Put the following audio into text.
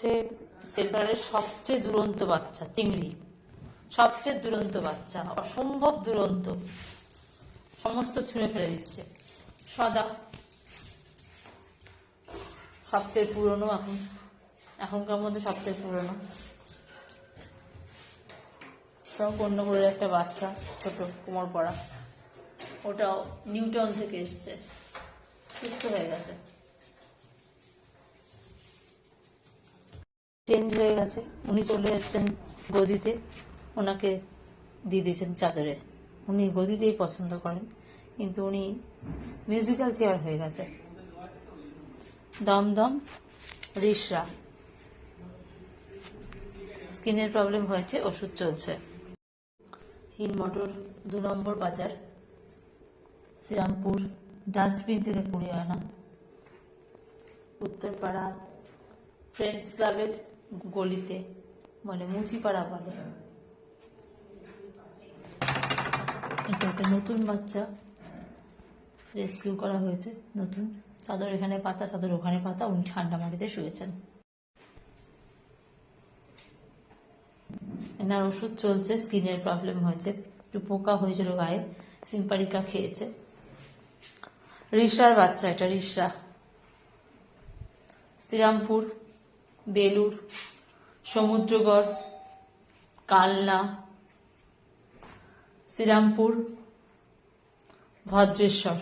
হচ্ছে সেলভারের সবচেয়ে দুরন্ত বাচ্চা, চিংড়ি। সবচেয়ে দুরন্ত বাচ্চা, অসম্ভব দুরন্ত। সমস্ত ছুঁড়ে ফেলে দিচ্ছে। সদা। সবচেয়ে পুরনো এখন। এখনকার মধ্যে সবচেয়ে পুরনো। অন্য করে একটা বাচ্চা, ছোট কোমর পড়া ওটাও নিউটন থেকে এসছে। সুস্থ হয়ে গেছে। চেঞ্জ হয়ে গেছে। উনি চলে এসেছেন গদিতে। ওনাকে দিয়ে দিয়েছেন চাদরে। উনি গদিতেই পছন্দ করেন। কিন্তু উনি মিউজিক্যাল চেয়ার হয়ে গেছে। দমদম রিসরা। স্কিনের প্রবলেম হয়েছে, ওষুধ চলছে। হিন মোটর দু নম্বর বাজার। শ্রীরামপুর ডাস্টবিন থেকে কুড়িয়ে আনা। উত্তরপাড়া ফ্রেন্ডস ক্লাবের গলিতে মানে মুচিপাড়া বলে। এটা একটা নতুন বাচ্চা। রেস্কিউ করা হয়েছে, নতুন। চাদর এখানে পাতা, চাদর ওখানে পাতা, উনি ঠান্ডা মাটিতে শুয়েছেন। এনার ওষুধ চলছে, স্কিনের প্রবলেম হয়েছে। একটু পোকা হয়েছিল গায়ে, সিম্পারিকা খেয়েছে। রিসার বাচ্চা এটা রিসা শ্রীরামপুর। বেলুর সমুদ্রগড় কালনা শ্রীরামপুর ভদ্রেশ্বর।